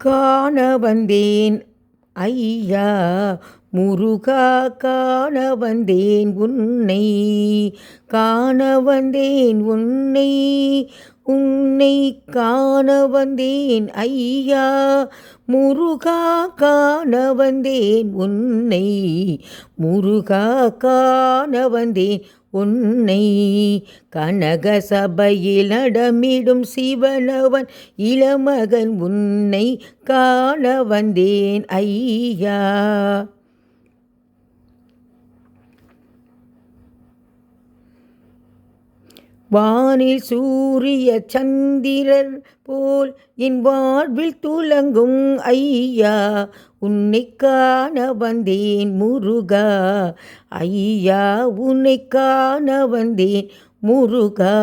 காண வந்தேன். ஐயா முருகா காண வந்தேன் உன்னை காண வந்தேன் உன்னை உன்னை காண வந்தேன் ஐயா. முருகா காண வந்தேன் உன்னை முருகா காண வந்தேன் உன்னை. கனக சபையில் நடமிடும் சிவனவன் இளமகன் உன்னை காண வந்தேன் ஐயா. வானில் சூரிய சந்திரர் போல் என் வாழ்வில் துலங்கும் ஐயா. உன்னை காண வந்தேன் முருகா. ஐயா உன்னை காண வந்தேன் முருகா.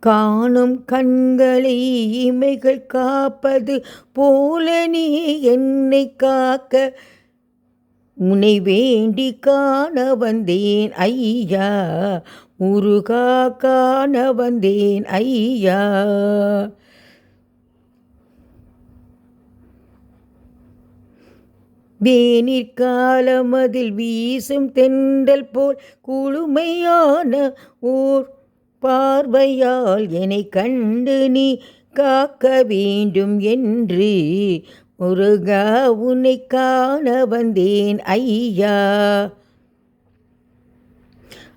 காணும் கண்களை இமைகள் காப்பது போல நீ என்னை காக்க உனை வேண்டி காண வந்தேன் ஐயா. முருகா காண வந்தேன் ஐயா வேனிற்காலமதில் வீசும் தென்றல் போல் குளுமையான ஓர் பார்வையால் என்னை கண்டு நீ காக்க வேண்டும் என்று முருகா உன்னை காண வந்தேன் ஐயா.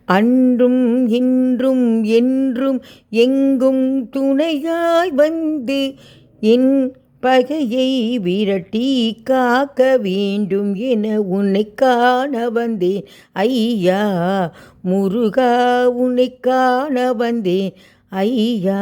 அன்றும் இன்றும் என்றும் எங்கும் துணையாய் வந்து என் பகையை விரட்டி காக்க வேண்டும் என உன்னை காண வந்தேன் ஐயா. முருகா உன்னை காண வந்தேன் ஐயா.